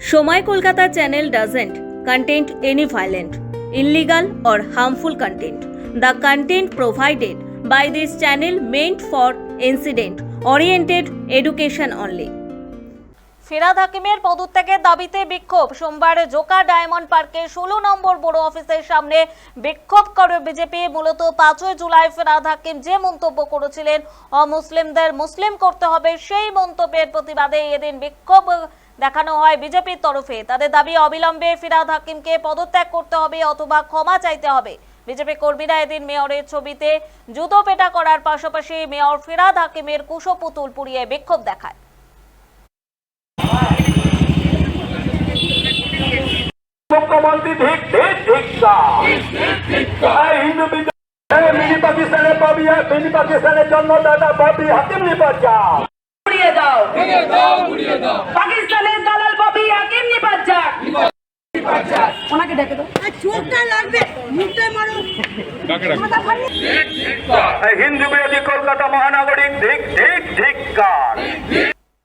সময় Kolkata channel doesn't content any violent illegal or harmful content the content provided by this channel meant for incident oriented education only Firhad হাকিমের পদত্যাগের দাবিতে বিক্ষোভ। সোমবার Joka diamond পার্কে ষোলো নম্বর বড় অফিসের সামনে বিক্ষোভ করে বিজেপি মূলত পাঁচই জুলাই ফেরাদ হাকিম যে মন্তব্য করেছিলেন, অমুসলিমদের মুসলিম করতে হবে সেই মন্তব্যের প্রতিবাদে এদিন বিক্ষোভ দেখানো হয় বিজেপির তরফে। তাদের দাবি, অবিলম্বে ফিরাদ হাকিমকে পদত্যাগ করতে হবে অথবা ক্ষমা চাইতে হবে। বিজেপি কর্মীরা এদিন মেয়রের ছবিতে জুতো পেটা করার পাশাপাশি মেয়র ফিরাদ হাকিমের কুশপুতুল পুড়িয়ে বিক্ষোভ দেখায়। মুখ্যমন্ত্রী মিনি পাকিস্তানের পাবি পাকিস্তানের হাকিম উড়িয়ে দাও পাকিস্তানের দালাল ববি হাকিম নিপাজ্জাক ওনাকে ডেকে দাও। চোখটা লাগবে মুখটা মারো। হিন্দু বিরোধী কলকাতা মহানগরী ধিক ধিক ধিক্কা